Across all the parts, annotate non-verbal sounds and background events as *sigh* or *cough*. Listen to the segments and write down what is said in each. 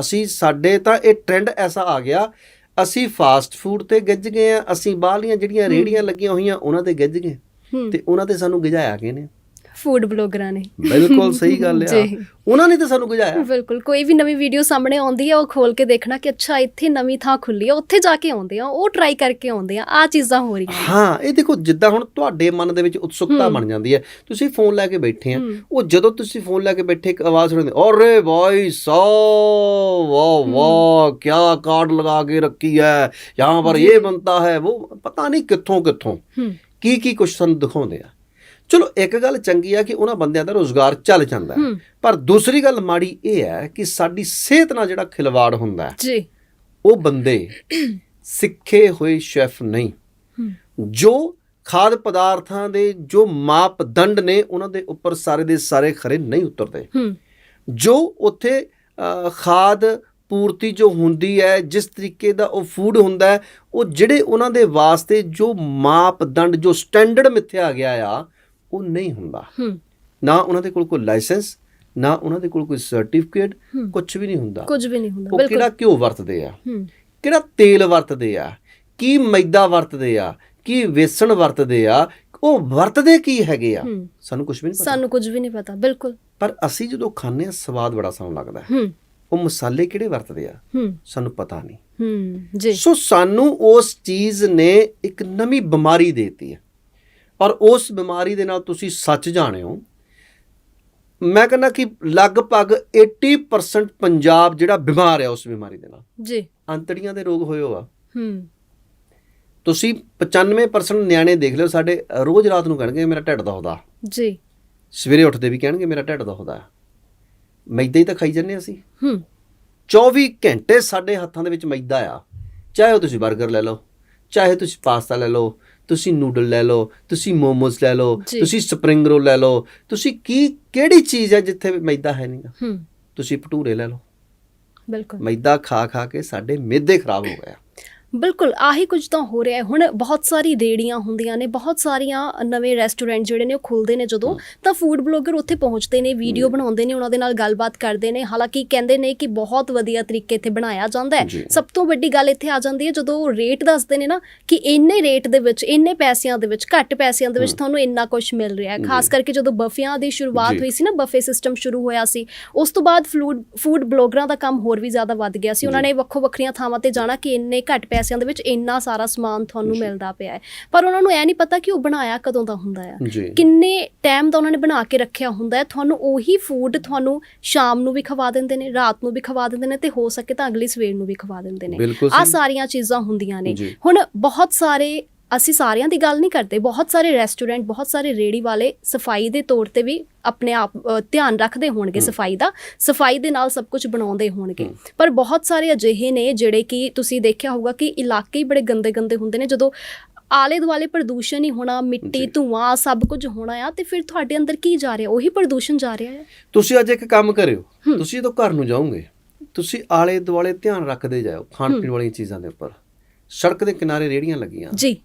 ਅਸੀਂ ਸਾਡੇ ਤਾਂ ਇਹ ਟ੍ਰੈਂਡ ਐਸਾ ਆ ਗਿਆ ਅਸੀਂ ਫਾਸਟ ਫੂਡ ਤੇ ਗਿੱਜ ਗਏ ਆ ਅਸੀਂ ਬਾਹਰਲੀਆਂ ਜਿਹੜੀਆਂ ਰੇੜੀਆਂ ਲੱਗੀਆਂ ਹੋਈਆਂ ਉਹਨਾਂ ਤੇ ਗਿੱਜ ਗਏ। ਤੇ ਉਹਨਾਂ ਤੇ ਸਾਨੂੰ ਗਿਜਾਇਆ ਕਿਹਨੇ? ਨੇ ਫੂਡ ਬਲੌਗਰਾਂ ਨੇ। ਬਿਲਕੁਲ ਸਹੀ ਗੱਲ ਆ। ਜੀ। ਉਹਨਾਂ ਨੇ ਤਾਂ ਸਾਨੂੰ ਗਿਜਾਇਆ ਬਿਲਕੁਲ ਕੋਈ ਵੀ ਨਵੀਂ ਵੀਡੀਓ ਸਾਹਮਣੇ ਆਉਂਦੀ ਹੈ ਉਹ ਖੋਲ ਕੇ ਦੇਖਣਾ ਕਿ ਅੱਛਾ ਇੱਥੇ ਨਵੀਂ ਥਾਂ ਖੁੱਲੀ ਹੈ ਉੱਥੇ ਜਾ ਕੇ ਆਉਂਦੇ ਆ ਉਹ ਟਰਾਈ ਕਰਕੇ ਆਉਂਦੇ ਆ ਆ ਚੀਜ਼ਾਂ ਹੋ ਰਹੀਆਂ। ਹਾਂ ਇਹ ਦੇਖੋ ਜਿੱਦਾਂ ਹੁਣ ਤੁਹਾਡੇ ਮਨ ਦੇ ਵਿੱਚ ਉਤਸੁਕਤਾ ਬਣ ਜਾਂਦੀ ਹੈ ਤੁਸੀਂ ਫੋਨ ਲੈ ਕੇ ਬੈਠੇ ਆ ਹੂੰ। ਉਹ ਜਦੋਂ ਤੁਸੀਂ ਫੋਨ ਲੈ ਕੇ ਬੈਠੇ ਇੱਕ ਆਵਾਜ਼ ਸੁਣਦੇ ਅਰੇ ਭਾਈ ਸੋ ਵਾਹ ਵਾਹ ਕੀ ਕਾਰਡ ਲਗਾ ਕੇ ਰੱਖੀ ਹੈ ਯਹਾਂ ਪਰ ਇਹ ਬਣਤਾ ਹੈ। ਉਹ ਪਤਾ ਨਹੀਂ ਕਿੱਥੋਂ ਕਿੱਥੋਂ ਹੂੰ। ਕੀ ਕੀ ਕੁਛ ਸਾਨੂੰ ਦਿਖਾਉਂਦੇ ਆ। ਚਲੋ ਇੱਕ ਗੱਲ ਚੰਗੀ ਆ ਕਿ ਉਹਨਾਂ ਬੰਦਿਆਂ ਦਾ ਰੋਜ਼ਗਾਰ ਚੱਲ ਜਾਂਦਾ ਹੈ। ਪਰ ਦੂਸਰੀ ਗੱਲ ਮਾੜੀ ਇਹ ਹੈ ਕਿ ਸਾਡੀ ਸਿਹਤ ਨਾਲ ਜਿਹੜਾ ਖਿਲਵਾੜ ਹੁੰਦਾ ਹੈ ਜੀ। ਉਹ ਬੰਦੇ ਸਿੱਖੇ ਹੋਏ ਸ਼ੈਫ ਨਹੀਂ। ਜੋ ਖਾਦ ਪਦਾਰਥਾਂ ਦੇ ਜੋ ਮਾਪਦੰਡ ਨੇ ਉਹਨਾਂ ਦੇ ਉੱਪਰ ਸਾਰੇ ਦੇ ਸਾਰੇ ਖਰੇ ਨਹੀਂ ਉਤਰਦੇ। ਜੋ ਉੱਥੇ ਖਾਦ ਪੂਰਤੀ ਜੋ ਹੁੰਦੀ ਹੈ ਜਿਸ ਤਰੀਕੇ ਦਾ ਉਹ ਫੂਡ ਹੁੰਦਾ ਹੈ ਉਹ ਜਿਹੜੇ ਉਹਨਾਂ ਦੇ ਵਾਸਤੇ ਜੋ ਮਾਪਦੰਡ ਜੋ ਸਟੈਂਡਰਡ ਮਿੱਥਿਆ ਗਿਆ ਆ ਉਹ ਨਹੀਂ ਹੁੰਦਾ। ਨਾ ਉਹਨਾਂ ਦੇ ਕੋਲ ਕੋਈ ਲਾਇਸੈਂਸ ਨਾ ਉਹਨਾਂ ਦੇ ਕੋਲ ਕੋਈ ਸਰਟੀਫਿਕੇਟ। ਕੁਝ ਵੀ ਨਹੀਂ ਹੁੰਦਾ। ਕੁਝ ਵੀ ਨਹੀਂ ਹੁੰਦਾ ਬਿਲਕੁਲ। ਕਿਹੜਾ ਘਿਓ ਵਰਤਦੇ ਆ? ਹੂੰ। ਕਿਹੜਾ ਤੇਲ ਵਰਤਦੇ ਆ? ਕੀ ਮੈਦਾ ਵਰਤਦੇ ਆ? ਕੀ ਵੇਸਣ ਵਰਤਦੇ ਆ? ਉਹ ਵਰਤਦੇ ਕੀ ਹੈਗੇ ਆ? ਸਾਨੂੰ ਕੁਝ ਵੀ ਨਹੀਂ ਪਤਾ। ਸਾਨੂੰ ਕੁਝ ਵੀ ਨਹੀਂ ਪਤਾ ਬਿਲਕੁਲ। ਪਰ ਅਸੀਂ ਜਦੋਂ ਖਾਂਦੇ ਆ ਸਵਾਦ ਬੜਾ ਸਾਨੂੰ ਲੱਗਦਾ ਹੈ। ਉਹ ਮਸਾਲੇ ਕਿਹੜੇ ਵਰਤਦੇ ਆ? ਹੂੰ। ਸਾਨੂੰ ਪਤਾ ਨਹੀਂ। ਹੂੰ ਜੀ। ਸੋ ਸਾਨੂੰ ਉਸ ਚੀਜ਼ ਨੇ ਇੱਕ ਨਵੀਂ ਬਿਮਾਰੀ ਦੇਤੀ ਹੈ। ਔਰ ਉਸ ਬਿਮਾਰੀ ਦੇ ਨਾਲ ਤੁਸੀਂ ਸੱਚ ਜਾਣਿਓ ਮੈਂ ਕਹਿੰਦਾ ਕਿ ਲਗਭਗ 80% ਪੰਜਾਬ ਜਿਹੜਾ ਬਿਮਾਰ ਹੈ ਉਸ ਬਿਮਾਰੀ ਦੇ ਨਾਲ। ਜੀ। ਅੰਤੜੀਆਂ ਦੇ ਰੋਗ ਹੋਏ ਹੋ ਆ ਹੂੰ। ਤੁਸੀਂ 95% ਨਿਆਣੇ ਦੇਖ ਲਿਓ ਸਾਡੇ ਰੋਜ਼ ਰਾਤ ਨੂੰ ਕਹਿਣਗੇ ਮੇਰਾ ਢਿੱਡ ਦੁਖਦਾ। ਜੀ। ਸਵੇਰੇ ਉੱਠਦੇ ਵੀ ਕਹਿਣਗੇ ਮੇਰਾ ਢਿੱਡ ਦੁਖਦਾ। ਮੈਦਾ ਹੀ ਤਾਂ ਖਾਈ ਜੰਨੇ ਅਸੀਂ। ਹੂੰ। 24 ਘੰਟੇ ਸਾਡੇ ਹੱਥਾਂ ਦੇ ਵਿੱਚ ਮੈਦਾ ਆ। ਚਾਹੇ ਤੁਸੀਂ 버ਗਰ ਲੈ ਲਓ ਚਾਹੇ ਤੁਸੀਂ ਪਾਸਤਾ ਲੈ ਲਓ ਤੁਸੀਂ ਨੂਡਲ ਲੈ ਲਓ ਤੁਸੀਂ ਮੋਮੋਸ ਲੈ ਲਓ। ਤੁਸੀਂ ਸਪਰਿੰਗ ਰੋਲ ਲੈ ਲਓ ਤੁਸੀਂ ਕੀ ਕਿਹੜੀ ਚੀਜ਼ ਹੈ ਜਿੱਥੇ ਮੈਦਾ ਹੈ ਨਹੀਂਗਾ ਤੁਸੀਂ ਭਟੂਰੇ ਲੈ ਲਓ। ਬਿਲਕੁਲ। ਮੈਦਾ ਖਾ ਖਾ ਕੇ ਸਾਡੇ ਮਿਹਦੇ ਖਰਾਬ ਹੋ ਗਏ ਬਿਲਕੁਲ ਆਹੀ ਕੁਝ ਤਾਂ ਹੋ ਰਿਹਾ ਹੈ। ਹੁਣ ਬਹੁਤ ਸਾਰੀ ਰੇੜੀਆਂ ਹੁੰਦੀਆਂ ਨੇ ਬਹੁਤ ਸਾਰੀਆਂ ਨਵੇਂ ਰੈਸਟੋਰੈਂਟ ਜਿਹੜੇ ਨੇ ਉਹ ਖੁੱਲਦੇ ਨੇ ਜਦੋਂ। ਤਾਂ ਫੂਡ ਬਲੌਗਰ ਉੱਥੇ ਪਹੁੰਚਦੇ ਨੇ ਵੀਡੀਓ ਬਣਾਉਂਦੇ ਨੇ ਉਹਨਾਂ ਦੇ ਨਾਲ ਗੱਲਬਾਤ ਕਰਦੇ ਨੇ। ਹਾਲਾਂਕਿ ਕਹਿੰਦੇ ਨੇ ਕਿ ਬਹੁਤ ਵਧੀਆ ਤਰੀਕੇ ਇੱਥੇ ਬਣਾਇਆ ਜਾਂਦਾ ਹੈ। ਸਭ ਤੋਂ ਵੱਡੀ ਗੱਲ ਇੱਥੇ ਆ ਜਾਂਦੀ ਹੈ ਜਦੋਂ ਉਹ ਰੇਟ ਦੱਸਦੇ ਨੇ ਨਾ ਕਿ ਇੰਨੇ ਰੇਟ ਦੇ ਵਿੱਚ ਇੰਨੇ ਪੈਸਿਆਂ ਦੇ ਵਿੱਚ ਘੱਟ ਪੈਸਿਆਂ ਦੇ ਵਿੱਚ ਤੁਹਾਨੂੰ ਇੰਨਾ ਕੁਝ ਮਿਲ ਰਿਹਾ ਹੈ। ਖਾਸ ਕਰਕੇ ਜਦੋਂ ਬਫਿਆਂ ਦੀ ਸ਼ੁਰੂਆਤ। ਹੋਈ ਸੀ ਨਾ ਬਫੇ ਸਿਸਟਮ ਸ਼ੁਰੂ ਹੋਇਆ ਸੀ ਉਸ ਤੋਂ ਬਾਅਦ ਫੂਡ ਫੂਡ ਬਲੌਗਰਾਂ ਦਾ ਕੰਮ ਹੋਰ ਵੀ ਜ਼ਿਆਦਾ ਵੱਧ ਗਿਆ ਸੀ। ਉਹਨਾਂ ਨੇ ਵੱਖੋ ਵੱਖਰੀਆਂ ਥਾਵਾਂ ਤੇ ਜਾਣਾ ਕਿ ਇੰਨੇ ਘੱਟ ਪੈਸਿਆਂ ਦੇ ਵਿੱਚ ਇੰਨਾ ਸਾਰਾ ਸਮਾਨ ਤੁਹਾਨੂੰ ਮਿਲਦਾ ਪਿਆ ਹੈ। ਪਰ ਉਹਨਾਂ ਨੂੰ ਇਹ ਨਹੀਂ ਪਤਾ ਕਿ ਉਹ ਬਣਾਇਆ ਕਦੋਂ ਦਾ ਹੁੰਦਾ ਹੈ। ਕਿੰਨੇ ਟਾਈਮ ਦਾ ਉਹਨਾਂ ਨੇ ਬਣਾ ਕੇ ਰੱਖਿਆ ਹੁੰਦਾ ਹੈ। ਤੁਹਾਨੂੰ ਉਹੀ ਫੂਡ ਤੁਹਾਨੂੰ ਸ਼ਾਮ ਨੂੰ ਵੀ ਖਵਾ ਦਿੰਦੇ ਨੇ ਰਾਤ ਨੂੰ ਵੀ ਖਵਾ ਦਿੰਦੇ ਨੇ ਤੇ ਹੋ ਸਕੇ ਤਾਂ ਅਗਲੀ ਸਵੇਰ ਨੂੰ ਵੀ ਖਵਾ ਦਿੰਦੇ ਨੇ। ਆ। ਸਾਰੀਆਂ ਚੀਜ਼ਾਂ ਹੁੰਦੀਆਂ ਨੇ। ਹੁਣ ਬਹੁਤ ਸਾਰੇ ਅਸੀਂ ਸਾਰਿਆਂ ਦੀ ਗੱਲ ਨਹੀਂ ਕਰਦੇ। ਬਹੁਤ ਸਾਰੇ ਰੈਸਟੋਰੈਂਟ ਬਹੁਤ ਸਾਰੇ ਰੇੜੀ ਵਾਲੇ ਸਫ਼ਾਈ ਦੇ ਤੌਰ ਤੇ ਵੀ ਆਪਣੇ ਆਪ ਅ, ਧਿਆਨ ਰੱਖਦੇ ਹੋਣਗੇ ਸਫ਼ਾਈ ਦਾ। ਸਫ਼ਾਈ ਦੇ ਨਾਲ ਸਭ ਕੁਝ ਬਣਾਉਂਦੇ ਹੋਣਗੇ। ਪਰ ਬਹੁਤ ਸਾਰੇ ਅਜਿਹੇ ਨੇ ਜਿਹੜੇ ਕਿ ਤੁਸੀਂ ਦੇਖਿਆ ਹੋਊਗਾ ਕਿ ਇਲਾਕੇ ਹੀ ਬੜੇ ਗੰਦੇ ਗੰਦੇ ਹੁੰਦੇ ਨੇ। ਜਦੋਂ ਆਲੇ ਦੁਆਲੇ ਪ੍ਰਦੂਸ਼ਣ ਹੀ ਹੋਣਾ ਮਿੱਟੀ ਜੀ। ਧੂਆਂ ਸਭ ਕੁਝ ਹੋਣਾ ਆ ਤੇ ਫਿਰ ਤੁਹਾਡੇ ਅੰਦਰ ਕੀ ਜਾ ਰਿਹਾ? ਉਹੀ ਪ੍ਰਦੂਸ਼ਣ ਜਾ ਰਿਹਾ ਹੈ ਤੁਸੀਂ ਅੱਜ ਇੱਕ ਕੰਮ ਕਰਿਓ। ਹੂੰ। ਤੁਸੀਂ ਜਦੋਂ ਘਰ ਨੂੰ ਜਾਓਗੇ। ਤੁਸੀਂ ਆਲੇ ਦੁਆਲੇ ਧਿਆਨ ਰੱਖਦੇ ਜਾਓ ਖਾਣ ਪੀਣ ਵਾਲੀਆਂ ਚੀਜ਼ਾਂ ਦੇ ਉੱਪਰ। ਸੜਕ ਦੇ ਕਿਨਾਰੇ ਰੇੜੀਆਂ ਲੱਗੀਆਂ। ਜੀ।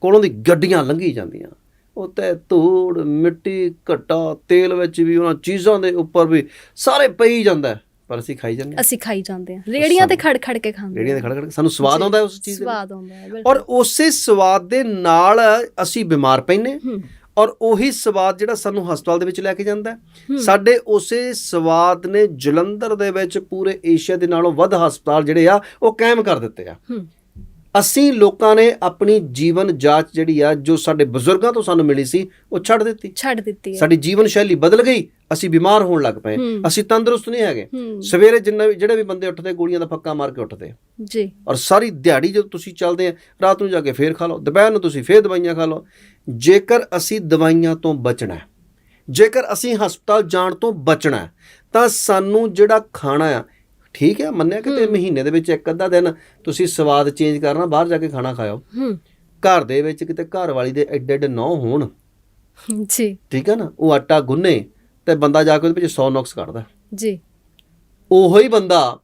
ਕੋਲੋਂ ਦੀ ਗੱਡੀਆਂ ਲੰਘੀ ਜਾਂਦੀਆਂ। ਉੱਤੇ ਧੂੜ ਮਿੱਟੀ ਘਟਾ ਤੇਲ ਵਿੱਚ ਵੀ ਉਹਨਾਂ ਚੀਜ਼ਾਂ ਦੇ ਉੱਪਰ ਵੀ ਸਾਰੇ ਪਈ ਜਾਂਦਾ ਪਰ ਅਸੀਂ ਖਾਈ ਜਾਂਦੇ ਅਸੀਂ ਖਾਈ ਜਾਂਦੇ ਹਾਂ। ਰੇੜੀਆਂ ਤੇ ਖੜ ਖੜ ਕੇ ਖਾਂਦੇ ਰੇੜੀਆਂ ਦੇ ਖੜ ਖੜ ਕੇ। ਸਾਨੂੰ ਸਵਾਦ ਆਉਂਦਾ ਉਸ ਚੀਜ਼ ਦਾ ਸਵਾਦ ਆਉਂਦਾ ਹੈ ਬਿਲਕੁਲ। ਔਰ ਉਸੇ ਸਵਾਦ ਦੇ ਨਾਲ ਅਸੀਂ ਬਿਮਾਰ ਪੈਨੇ ਔਰ ਉਹੀ ਸਵਾਦ ਜਿਹੜਾ ਸਾਨੂੰ ਹਸਪਤਾਲ ਦੇ ਵਿੱਚ ਲੈ ਕੇ ਜਾਂਦਾ। ਸਾਡੇ ਉਸੇ ਸਵਾਦ ਨੇ ਜਲੰਧਰ ਦੇ ਵਿੱਚ ਪੂਰੇ ਏਸ਼ੀਆ ਦੇ ਨਾਲੋਂ ਵੱਧ ਹਸਪਤਾਲ ਜਿਹੜੇ ਆ ਉਹ ਕਾਇਮ ਕਰ ਦਿੱਤੇ ਆ। ਅਸੀਂ ਲੋਕਾਂ ਨੇ ਆਪਣੀ ਜੀਵਨ ਜਾਂਚ ਜਿਹੜੀ ਆ ਜੋ ਸਾਡੇ ਬਜ਼ੁਰਗਾਂ ਤੋਂ ਸਾਨੂੰ ਮਿਲੀ ਸੀ ਉਹ ਛੱਡ ਦਿੱਤੀ। ਛੱਡ ਦਿੱਤੀ ਹੈ। ਸਾਡੀ ਜੀਵਨ ਸ਼ੈਲੀ ਬਦਲ ਗਈ। ਅਸੀਂ ਬਿਮਾਰ ਹੋਣ ਲੱਗ ਪਏ। ਹੂੰ। ਅਸੀਂ ਤੰਦਰੁਸਤ ਨਹੀਂ ਹੈਗੇ। ਹੂੰ। ਸਵੇਰੇ ਜਿੰਨਾ ਵੀ ਜਿਹੜੇ ਵੀ ਬੰਦੇ ਉੱਠਦੇ ਗੋਲੀਆਂ ਦਾ ਫੱਕਾ ਮਾਰ ਕੇ ਉੱਠਦੇ ਜੀ। ਔਰ ਸਾਰੀ ਦਿਹਾੜੀ ਜਦੋਂ ਤੁਸੀਂ ਚੱਲਦੇ ਆ ਰਾਤ ਨੂੰ ਜਾ ਕੇ ਫੇਰ ਖਾ ਲਓ। ਦੁਪਹਿਰ ਨੂੰ ਤੁਸੀਂ ਫੇਰ ਦਵਾਈਆਂ ਖਾ ਲਓ। ਜੇਕਰ ਅਸੀਂ ਦਵਾਈਆਂ ਤੋਂ ਬਚਣਾ ਹੈ, ਜੇਕਰ ਅਸੀਂ ਹਸਪਤਾਲ ਜਾਣ ਤੋਂ ਬਚਣਾ ਹੈ, ਤਾਂ ਸਾਨੂੰ ਜਿਹੜਾ ਖਾਣਾ ਆ ਠੀਕ ਹੈ ਮੰਨਿਆ ਕਿ ਤੇ ਮਹੀਨੇ ਦੇ ਵਿੱਚ ਇੱਕ ਅੱਧਾ ਦਿਨ ਤੁਸੀਂ ਸਵਾਦ ਚੇਂਜ ਕਰਨਾ ਬਾਹਰ ਜਾ ਕੇ ਖਾਣਾ ਖਾਓ। ਹੂੰ। ਘਰ ਦੇ ਵਿੱਚ ਕਿਤੇ ਘਰ ਵਾਲੀ ਦੇ ਐਡੇ ਐਡੇ ਨੌ ਹੋਣ। ਜੀ। ਠੀਕ ਹੈ ਨਾ ਉਹ ਆਟਾ ਗੁੰਨੇ ਤੇ ਬੰਦਾ ਜਾ ਕੇ ਉਹਦੇ ਵਿੱਚ 100 ਨੁਕਸ ਕੱਢਦਾ। ਜੀ। ਉਹੋ ਹੀ ਬੰਦਾ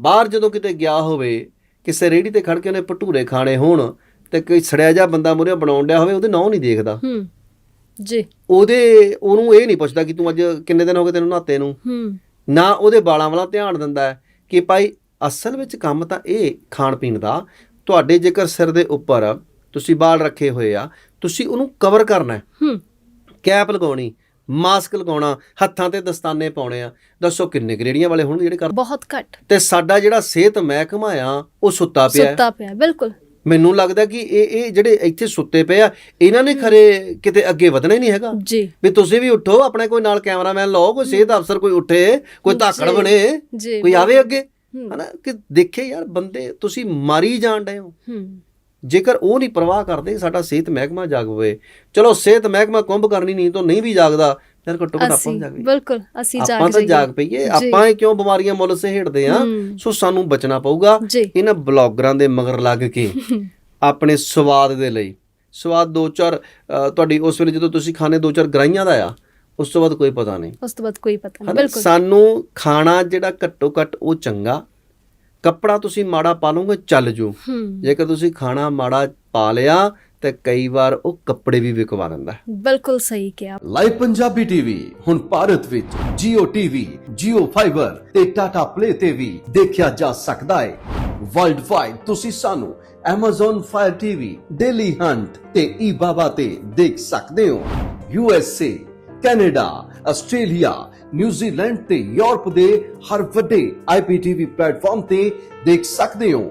ਬਾਹਰ ਜਦੋਂ ਕਿਤੇ ਗਿਆ ਹੋਵੇ ਕਿਸੇ ਰੇੜੀ ਤੇ ਖੜ ਕੇ ਉਹਨੇ ਭਟੂਰੇ ਖਾਣੇ ਹੋਣ ਤੇ ਕੋਈ ਸੜਿਆ ਜਾ ਬੰਦਾ ਮੁਰੇ ਬਣਾਉਣ ਡਿਆ ਹੋਵੇ ਉਹਦੇ ਨਾਂ ਨਹੀਂ ਦੇਖਦਾ। ਹੂੰ। ਜੀ। ਉਹਦੇ ਉਹਨੂੰ ਇਹ ਨਹੀਂ ਪੁੱਛਦਾ ਕਿ ਤੂੰ ਅੱਜ ਕਿੰਨੇ ਦਿਨ ਹੋ ਗਏ ਤੈਨੂੰ ਨਹਾਤੇ ਨੂੰ। ਹੂੰ। ਨਾ ਉਹਦੇ ਵਾਲਾਂ ਵਾਲਾ ਧਿਆਨ ਦਿੰਦਾ ਹੈ ਕਿ ਭਾਈ ਅਸਲ ਵਿੱਚ ਕੰਮ ਤਾਂ ਇਹ ਖਾਣ ਪੀਣ ਦਾ। ਤੁਹਾਡੇ ਜੇਕਰ ਸਿਰ ਦੇ ਉੱਪਰ ਤੁਸੀਂ ਬਾਲ ਰੱਖੇ ਹੋਏ ਆ ਤੁਸੀਂ ਉਹਨੂੰ ਕਵਰ ਕਰਨਾ ਹੈ। ਹੂੰ। ਕੈਪ ਲਗਾਉਣੀ ਮਾਸਕ ਲਗਾਉਣਾ ਹੱਥਾਂ ਤੇ ਦਸਤਾਨੇ ਪਾਉਣੇ ਆ। ਦੱਸੋ ਕਿੰਨੇ ਗਰੇੜੀਆਂ ਵਾਲੇ ਹੋਣਗੇ ਜਿਹੜੇ ਕਰ ਬਹੁਤ ਘੱਟ। ਤੇ ਸਾਡਾ ਜਿਹੜਾ ਸਿਹਤ ਮਹਿਕਮਾ ਆ ਉਹ ਸੁੱਤਾ ਪਿਆ। ਸੁੱਤਾ ਪਿਆ ਬਿਲਕੁਲ। ਮੈਨੂੰ ਲੱਗਦਾ ਕਿ ਇਹ ਇਹ ਜਿਹੜੇ ਇੱਥੇ ਸੁੱਤੇ ਪਏ ਆ ਇਹਨਾਂ ਨੇ ਖਰੇ ਕਿਤੇ ਅੱਗੇ ਵਧਣਾ ਹੀ ਨਹੀਂ ਹੈਗਾ। ਜੀ। ਵੀ ਤੁਸੀਂ ਵੀ ਉੱਠੋ ਆਪਣੇ ਕੋਈ ਨਾਲ ਕੈਮਰਾਮੈਨ ਲਾਓ ਕੋਈ ਸਿਹਤ ਅਫਸਰ ਕੋਈ ਉੱਠੇ ਕੋਈ ਧਾਕੜ ਬਣੇ ਕੋਈ ਆਵੇ ਅੱਗੇ। ਹਨਾ ਕਿ ਦੇਖੇ ਯਾਰ ਬੰਦੇ ਤੁਸੀਂ ਮਾਰੀ ਜਾਣ ਡਏ ਹੋ। ਜੇਕਰ ਉਹ ਨਹੀਂ ਪਰਵਾਹ ਕਰਦੇ ਸਾਡਾ ਸਿਹਤ ਮਹਿਕਮਾ ਜਾਗ ਪਵੇ ਚਲੋ ਸਿਹਤ ਮਹਿਕਮਾ ਕੁੰਭ ਕਰਨੀ ਨਹੀਂ ਤਾਂ ਨਹੀਂ ਵੀ ਜਾਗਦਾ ਯਾਰ ਘੱਟੋ ਘੱਟ ਆਪਾਂ ਜਾਗ। ਪਈਏ ਬਿਲਕੁਲ ਅਸੀਂ ਜਾਗ ਆਪਾਂ ਤਾਂ। ਜਾਗ ਪਈਏ। ਆਪਾਂ ਇਹ ਕਿਉਂ ਬਿਮਾਰੀਆਂ ਮੁੱਲ ਸਹੇੜਦੇ ਆ? ਹੂੰ। ਸੋ ਸਾਨੂੰ ਬਚਣਾ ਪਊਗਾ ਇਹਨਾਂ ਬਲੌਗਰਾਂ ਦੇ ਮਗਰ ਲੱਗ ਕੇ *laughs* ਆਪਣੇ ਸਵਾਦ ਦੇ ਲਈ। ਸਵਾਦ ਦੋ ਚਾਰ ਤੁਹਾਡੀ ਉਸ ਵੇਲੇ ਜਦੋਂ ਤੁਸੀਂ ਖਾਣੇ ਦੋ ਚਾਰ ਗਰਾਈਆਂ ਦਾ ਆ ਉਸ ਤੋਂ ਬਾਅਦ ਕੋਈ ਪਤਾ ਨਹੀਂ। ਉਸ ਤੋਂ ਬਾਅਦ ਕੋਈ ਪਤਾ ਨਹੀਂ? ਬਿਲਕੁਲ। ਸਾਨੂੰ ਖਾਣਾ ਜਿਹੜਾ ਘੱਟੋ ਘੱਟ ਉਹ ਚੰਗਾ। ਕੱਪੜਾ ਤੁਸੀਂ ਮਾੜਾ ਪਾ ਲਓਗੇ ਚੱਲ ਜੂ ਜੇਕਰ ਤੁਸੀਂ ਖਾਣਾ ਮਾੜਾ ਪਾ ਲਿਆ ਤੇ ਕਈ ਵਾਰ ਉਹ ਕੱਪੜੇ ਵੀ ਵਿਕਵਾ ਦਿੰਦਾ ਹੈ। ਬਿਲਕੁਲ ਸਹੀ ਕਿਹਾ। ਲਾਈਵ ਪੰਜਾਬੀ ਟੀਵੀ ਹੁਣ ਭਾਰਤ ਵਿੱਚ Jio TV, Jio Fiber ਤੇ Tata Play ਤੇ ਵੀ ਦੇਖਿਆ ਜਾ ਸਕਦਾ ਹੈ। ਵਰਲਡ ਵਾਈਡ ਤੁਸੀਂ ਸਾਨੂੰ Amazon Fire TV, Daily Hunt ਤੇ eBaba ਤੇ ਦੇਖ ਸਕਦੇ ਹੋ। USA, Canada, Australia, New Zealand ਤੇ ਯੂਰਪ ਦੇ ਹਰ ਵੱਡੇ IPTV ਪਲੇਟਫਾਰਮ ਤੇ ਦੇਖ ਸਕਦੇ ਹੋ।